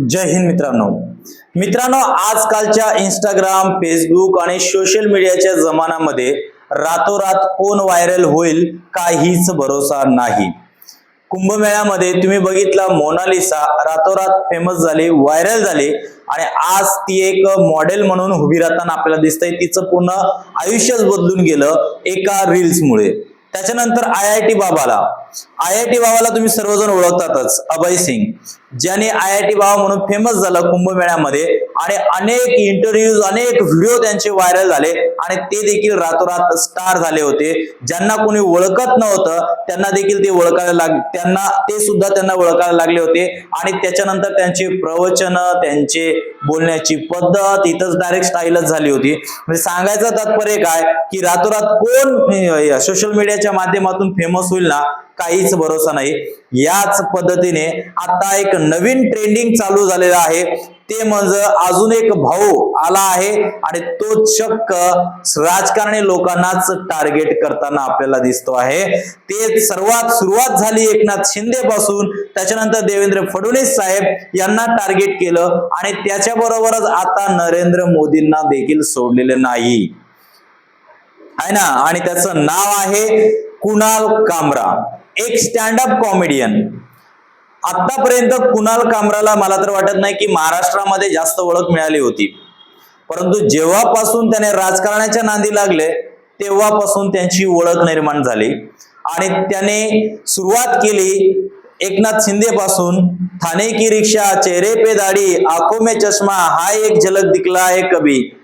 जय हिंद मित्रांनो. मित्रांनो आजकालच्या इंस्टाग्राम फेसबुक आणि सोशल मीडियाच्या जमान्यामध्ये रातोरात कोण व्हायरल होईल काहीच भरोसा नाही. कुंभमेळ्यामध्ये तुम्ही बघितला मोनालिसा रातोरात फेमस झाली व्हायरल झाली आणि आज ती एक मॉडेल म्हणून उभी राहताना आपल्याला दिसतंय. तिचं पूर्ण आयुष्यच बदलून गेलं एका रील्समुळे त्याच्यानंतर आय आय टी बाबाला. आय आय टी बाबाला तुम्ही सर्वजण ओळखतातच अभय सिंग. ज्याने आय आय टी बाबा म्हणून फेमस झालं कुंभमेळ्यामध्ये आणि अनेक इंटरव्ह्यूज अनेक व्हिडिओ त्यांचे व्हायरल झाले आणि ते देखील रातोरात स्टार झाले होते. ज्यांना कोणी ओळखत नव्हतं त्यांना देखील ते ओळखायला लाग त्यांना ते सुद्धा त्यांना ओळखायला लागले होते. आणि त्याच्यानंतर त्यांचे प्रवचन त्यांचे बोलण्याची पद्धत इथंच डायरेक्ट स्टाईलच झाली होती. म्हणजे सांगायचं तात्पर्य काय? की रातोरात कोण सोशल मीडियाच्या माध्यमातून फेमस होईल ना काहीच भरोसा नाही. याच पद्धतीने आता एक नवीन ट्रेंडिंग चालू झालेलं आहे. ते म्हणजे अजून एक भाऊ आला आहे आणि तो चक्क राजकारणी लोकांनाच टार्गेट करताना आपल्याला दिसतो आहे. ते सर्वात सुरुवात झाली एकनाथ शिंदे पासून त्याच्यानंतर देवेंद्र फडणवीस साहेब यांना टार्गेट केलं आणि त्याच्या बरोबरच आता नरेंद्र मोदींना देखील सोडलेले नाही. आहे ना? आणि त्याचं नाव आहे कुणाल कामरा. एक स्टँडअप कॉमेडियन आतापर्यंत कुणाल कामराला मला तर वाटत नाही की महाराष्ट्रामध्ये जास्त ओळख मिळाली होती. परंतु जेव्हापासून त्याने राजकारणाच्या नांदी लागले तेव्हापासून त्यांची ओळख निर्माण झाली. आणि त्याने सुरुवात केली एकनाथ शिंदे पासून ठाणे की रिक्षा चेहरे पे दाढी आंखों में चष्मा हा एक झलक दिखला है कभी.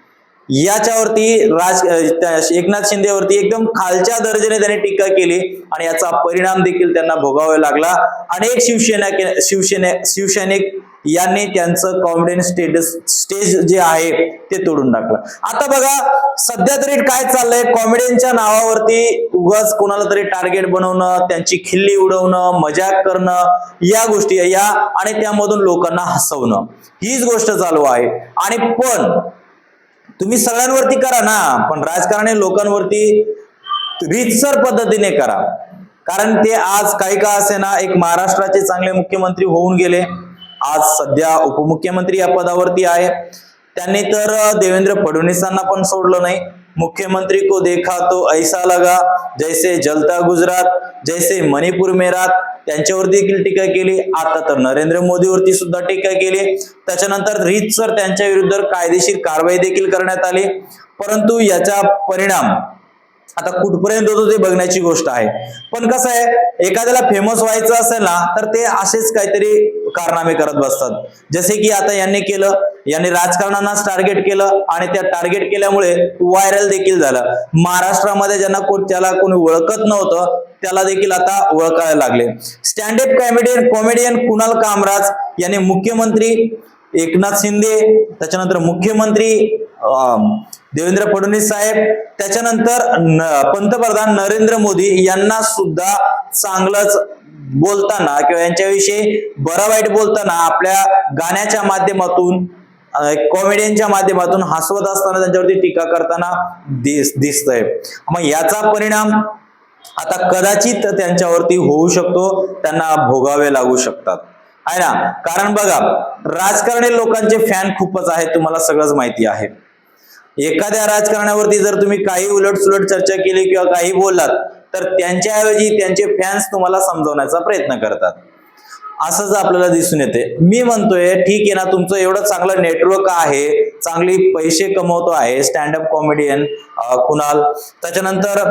याच्यावरती राज एकनाथ शिंदेवरती एकदम खालच्या दर्जाने त्यांनी टीका केली आणि याचा परिणाम देखील त्यांना भोगावा लागला. अनेक शिवसेना शिवसेने शिवसैनिक यांनी त्यांचं कॉन्फिडन्स स्टेटस स्टेज जे आहे ते तोडून टाकलं. आता बघा सध्या तरी काय चाललंय? कॉमेडियनच्या नावावरती उगाच कोणाला तरी टार्गेट बनवणं त्यांची खिल्ली उडवणं मजाक करणं या गोष्टी या आणि त्यामधून लोकांना हसवणं. हीच गोष्ट चालू आहे. आणि पण तुम्ही सगळ्यांवरती करा ना पण राजकारणी लोकांवरती रीतसर पद्धतीने करा. कारण ते आज काही का असे ना एक महाराष्ट्राचे चांगले मुख्यमंत्री होऊन गेले. आज सध्या उपमुख्यमंत्री या पदावरती आहे. त्यांनी तर देवेंद्र फडणवीसांना पण सोडलं नाही. मुख्यमंत्री को देखा तो ऐसा लगा जैसे जलता गुजरात जैसे मणिपूर मेरात त्यांच्यावर देखील टीका केली. आता तर नरेंद्र मोदीवरती सुद्धा टीका केली. त्याच्यानंतर रीतसर त्यांच्या विरुद्ध कायदेशीर कारवाई देखील करण्यात आली. परंतु याचा परिणाम आता कुठपर्यंत होतो ते बघण्याची गोष्ट आहे. पण कसं आहे एखाद्याला फेमस व्हायचं असेल ना तर ते असेच काहीतरी कारनामे करत बसतात. जसे की आता यांनी केलं यांनी राजकारणांनाच टार्गेट केलं आणि त्या टार्गेट केल्यामुळे व्हायरल देखील झालं. महाराष्ट्रामध्ये ज्यांना कोण त्याला कोणी ओळखत नव्हतं त्याला देखील आता ओळखायला लागले. Stand up comedian comedian Kunal Kamraj यांनी मुख्यमंत्री एकनाथ शिंदे त्याच्यानंतर मुख्यमंत्री देवेंद्र फडणवीस साहेब त्याच्यानंतर पंतप्रधान नरेंद्र मोदी यांना सुद्धा चांगलंच बोलताना किंवा यांच्याविषयी बरं वाईट बोलताना आपल्या गाण्याच्या माध्यमातून कॉमेडियनच्या माध्यमातून हसवत असताना त्यांच्यावरती टीका करताना दिस दिसतंय. मग याचा परिणाम आता कदाचित त्यांच्यावरती होऊ शकतो त्यांना भोगावे लागू शकतात. आहे ना? कारण बघा राजकारणी लोकांचे फॅन खूपच आहेत तुम्हाला सगळंच माहिती आहे. एखाद्या राजकारणावरती जर तुम्ही काही उलट सुलट चर्चा केली किंवा काही बोललात तर त्यांच्याऐवजी त्यांचे फॅन्स तुम्हाला समजवण्याचा प्रयत्न करतात. असंच आपल्याला दिसून येते. मी म्हणतोय ठीक आहे ना तुमचं एवढं चांगलं नेटवर्क आहे चांगली पैसे कमवतो आहे स्टँडअप कॉमेडियन कुणाल. त्याच्यानंतर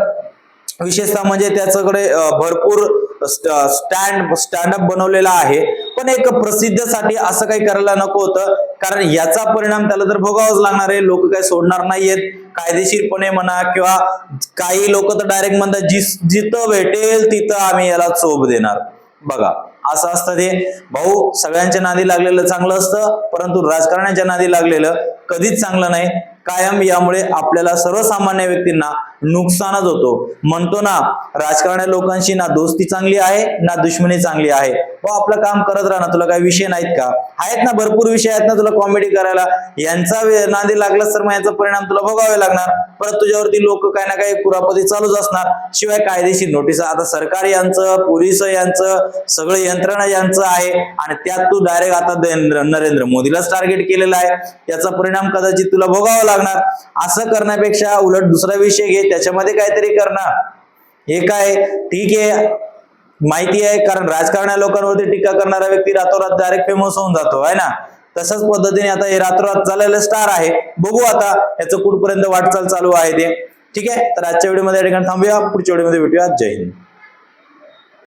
विशेषतः म्हणजे त्याच्याकडे भरपूर स्टँड स्टँडअप बनवलेला आहे. पण एक प्रसिद्धसाठी असं काही करायला नको होतं. कारण याचा परिणाम त्याला तर भोगावाच लागणार आहे. लोक काही सोडणार नाहीयेत. कायदेशीरपणे म्हणा किंवा काही लोक तर डायरेक्ट म्हणतात जिथं भेटेल तिथं आम्ही याला चोप देणार. बघा. असं असतं ते. भाऊ सगळ्यांच्या नादी लागलेलं चांगलं असतं परंतु राजकारण्याच्या नादी लागलेलं कधीच चांगलं नाही. कायम यामुळे आपल्याला सर्वसामान्य व्यक्तींना नुकसानच होतो. म्हणतो ना राजकारण्या लोकांशी ना दोस्ती चांगली आहे ना दुश्मनी चांगली आहे. हो आपलं काम करत राहणार तुला काही विषय नाहीत का? आहेत ना भरपूर विषय आहेत ना तुला कॉमेडी करायला. यांचा वे- नादी लागलास तर मग याचा परिणाम तुला भोगावे लागणार. परत तुझ्यावरती लोक काही ना काही कुरापती चालूच असणार. शिवाय कायदेशीर नोटीस आता सरकार यांचं पोलीस यांचं सगळं यंत्रणा यांचं आहे. आणि त्यात तू डायरेक्ट आता नरेंद्र मोदीलाच टार्गेट केलेला आहे. याचा परिणाम कदाचित तुला भोगावा लागणार. असं करण्यापेक्षा उलट दुसरा विषय घे. त्याच्यामध्ये काहीतरी करणार. हे काय? ठीक आहे. माहिती आहे कारण राजकारण्या लोकांवरती टीका करणारा व्यक्ती रातोरात डायरेक्ट फेमस होऊन जातो आहे ना? तशाच पद्धतीने आता हे रातोरात चाललेलं स्टार आहे. बघू आता याचं कुठपर्यंत वाटचाल चालू आहे ते. ठीक आहे? तर आजच्या व्हिडिओमध्ये या ठिकाणी थांबूया. पुढच्या व्हिडिओमध्ये भेटूया. जय हिंद.